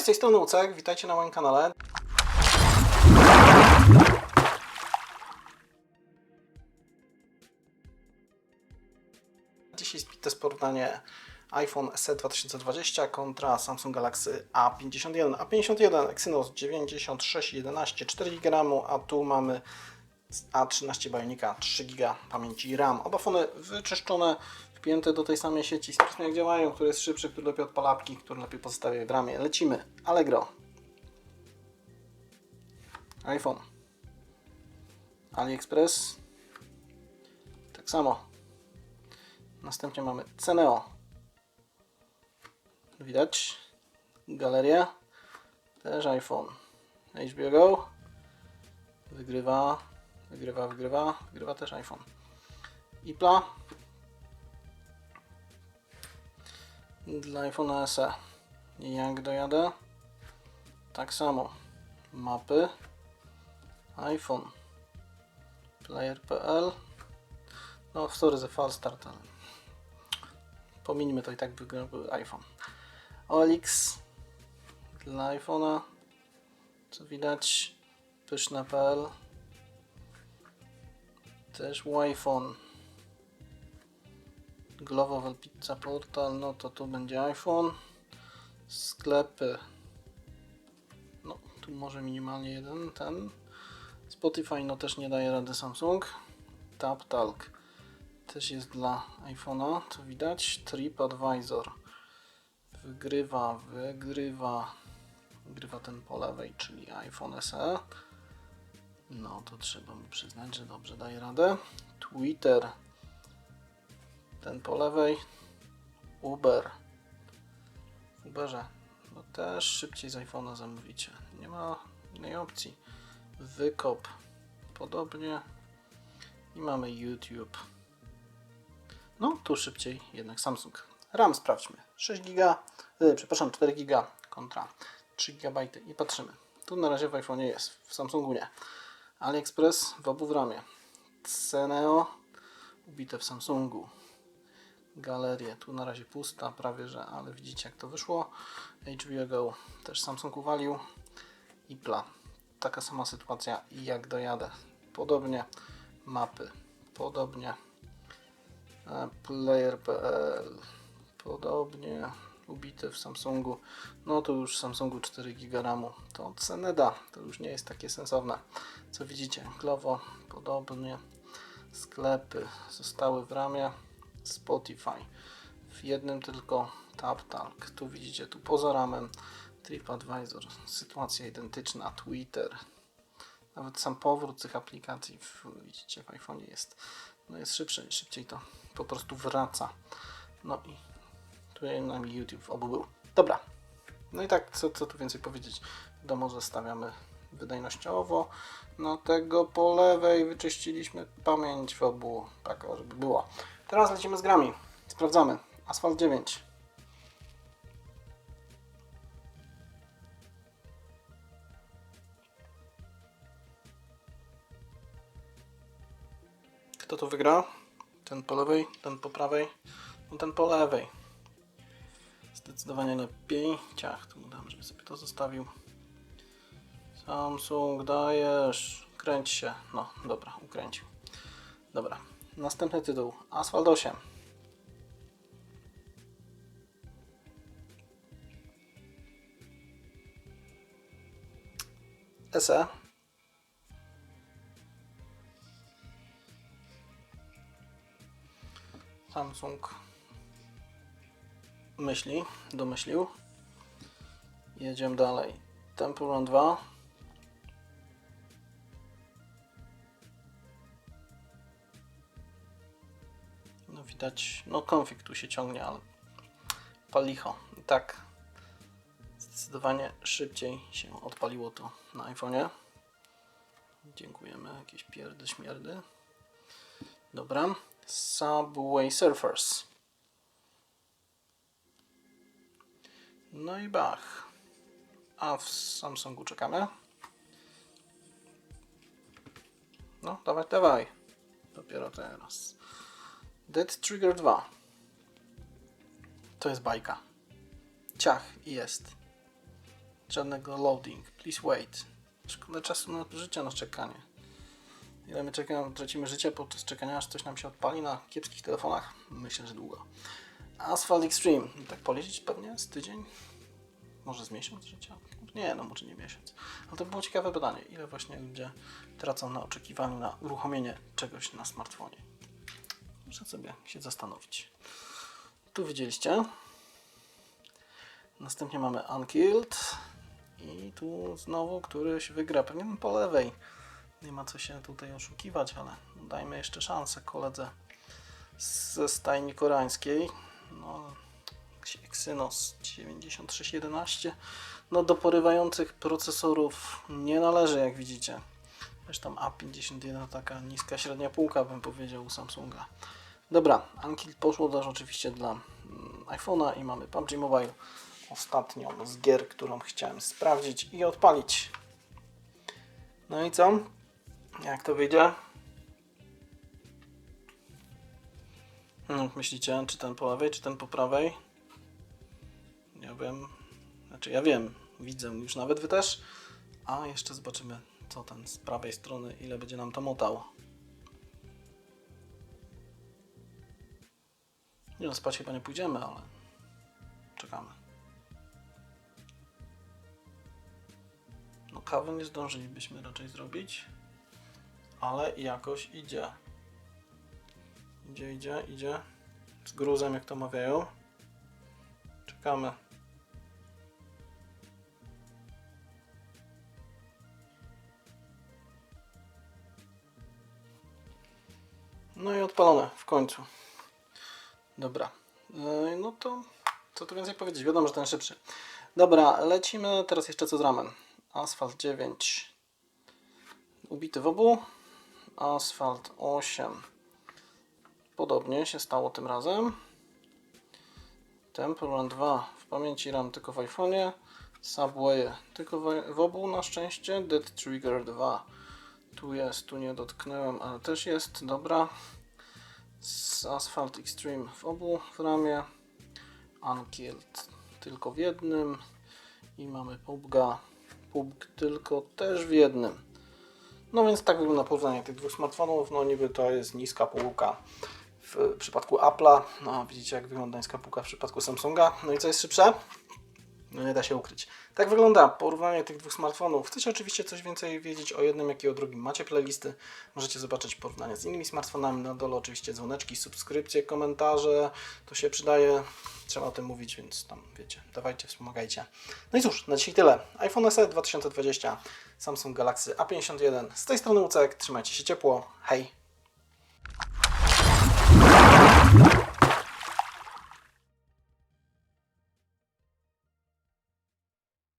Cześć, z tej strony Ucek, witajcie na moim kanale. Dzisiaj test porównanie iPhone SE 2020 kontra Samsung Galaxy A51. A51 Exynos 9611 4 GB, a tu mamy A13 Bionica 3 GB pamięci RAM. Oba fony wyczyszczone, wpięte do tej samej sieci. Sprawdźmy jak działają, który jest szybszy, który lepiej odpala apki, który lepiej pozostawię w ramie. Lecimy. Allegro. iPhone. AliExpress. Tak samo. Następnie mamy Ceneo. Widać. Galeria. Też iPhone. HBO Go. Wygrywa. Wygrywa, wygrywa. Wygrywa też iPhone. Ipla. Dla iPhone'a SE. Jak dojadę? Tak samo. Mapy. iPhone. Player.pl. No, sorry, ze false start, ale pominijmy to i tak wygrał iPhone. OLX dla iPhone'a. Co widać? Pyszna.pl. Też iPhone. Global Pizza Portal, no to tu będzie iPhone. Sklepy. No, tu może minimalnie jeden, ten. Spotify, no też nie daje rady Samsung. TapTalk też jest dla iPhone'a, to widać. TripAdvisor wygrywa, wygrywa, wygrywa ten po lewej, czyli iPhone SE. No to trzeba mu przyznać, że dobrze daje radę. Twitter, ten po lewej. Uber. W Uberze, no też szybciej z iPhone'a zamówicie. Nie ma innej opcji. Wykop, podobnie. I mamy YouTube. No, tu szybciej jednak Samsung. RAM sprawdźmy. 6 GB, yy, przepraszam, 4 GB kontra 3 GB i patrzymy. Tu na razie w iPhone jest, w Samsungu nie. AliExpress w obu w ramie. Ceneo ubite w Samsungu. Galerię tu na razie pusta, prawie że, ale widzicie jak to wyszło. HBO Go też Samsung uwalił. Ipla. Taka sama sytuacja i jak dojadę. Podobnie mapy. Podobnie Player.pl podobnie ubite w Samsungu no to już Samsungu 4 GB RAMu to cenę da, to już nie jest takie sensowne co widzicie, Glovo podobnie sklepy zostały w ramie Spotify w jednym tylko TapTalk tu widzicie, tu poza ramem TripAdvisor, sytuacja identyczna Twitter nawet sam powrót tych aplikacji w, widzicie w iPhone jest no jest szybszy, szybciej to po prostu wraca. No i tutaj nam YouTube obu był. Dobra. No i tak, co, co tu więcej powiedzieć? Wiadomo, zostawiamy wydajnościowo. No tego po lewej wyczyściliśmy pamięć w obu, tak żeby było. Teraz lecimy z grami. Sprawdzamy. Asphalt 9. Kto tu wygra? Ten po lewej, ten po prawej, no ten po lewej. Zdecydowanie lepiej. Ciach, tu dam, żeby sobie to zostawił. Samsung, dajesz. Kręć się. No, dobra, ukręcił. Dobra. Następny tytuł. Asphalt 8. SE. Samsung myśli, domyślił. Jedziemy dalej. Temple Run 2. widać, no konfig tu się ciągnie, ale palicho. I tak zdecydowanie szybciej się odpaliło to na iPhone'ie. Dziękujemy, jakieś pierdy, śmierdy. Dobra. Subway Surfers. No i bach. A w Samsungu czekamy. No, dawaj, dawaj. Dopiero teraz. Dead Trigger 2. To jest bajka. Ciach i jest. Żadnego loading. Please wait. Szkoda czasu na życia na czekanie. Ile my czekamy, tracimy życie podczas czekania, aż coś nam się odpali na kiepskich telefonach? Myślę, że długo. Asphalt Extreme. Tak policzyć pewnie z tydzień? Może z miesiąc życia? Nie, no może nie miesiąc. Ale to było ciekawe badanie. Ile właśnie ludzie tracą na oczekiwaniu na uruchomienie czegoś na smartfonie? Muszę sobie się zastanowić. Tu widzieliście. Następnie mamy Unkilled. I tu znowu któryś wygra. Pewnie po lewej. Nie ma co się tutaj oszukiwać, ale dajmy jeszcze szansę koledze ze stajni koreańskiej. No, Exynos 9611. No do porywających procesorów nie należy, jak widzicie. Zresztą A51 taka niska średnia półka, bym powiedział, u Samsunga. Dobra, Unkilled poszło też oczywiście dla mm, iPhone'a i mamy PUBG Mobile. Ostatnią z gier, którą chciałem sprawdzić i odpalić. No i co? Jak to wyjdzie? Jak myślicie, czy ten po lewej, czy ten po prawej? Ja wiem. Znaczy ja wiem, widzę już nawet wy też. A jeszcze zobaczymy, co ten z prawej strony, ile będzie nam to motał. Nie no, spać chyba nie pójdziemy, ale czekamy. No kawy nie zdążylibyśmy raczej zrobić, ale jakoś idzie. Idzie, idzie, idzie. Z gruzem, jak to mawiają. Czekamy. No i odpalone w końcu. Dobra. Yy, No to co tu więcej powiedzieć? Wiadomo, że ten szybszy. Dobra, lecimy teraz jeszcze co z ramem. Asfalt 9 ubity w obu. Asfalt 8 podobnie się stało tym razem. Temple Run 2 w pamięci RAM tylko w iPhone'ie. Subway tylko w, obu na szczęście. Dead Trigger 2 tu jest, tu nie dotknąłem, ale też jest, dobra. Z Asphalt Extreme w obu w ramie. Unkilled tylko w jednym. I mamy PUBG'a, PUBG tylko też w jednym. No więc tak wygląda porównanie tych dwóch smartfonów. No niby to jest niska półka w przypadku Apple'a. No widzicie jak wygląda niska półka w przypadku Samsunga. No i co jest szybsze? No nie da się ukryć. Tak wygląda porównanie tych dwóch smartfonów. Chcecie oczywiście coś więcej wiedzieć o jednym, jak i o drugim. Macie playlisty, możecie zobaczyć porównania z innymi smartfonami. Na dole oczywiście dzwoneczki, subskrypcje, komentarze. To się przydaje. Trzeba o tym mówić, więc tam wiecie, dawajcie, wspomagajcie. No i cóż, na dzisiaj tyle. iPhone SE 2020, Samsung Galaxy A51. Z tej strony Łucek, trzymajcie się ciepło. Hej!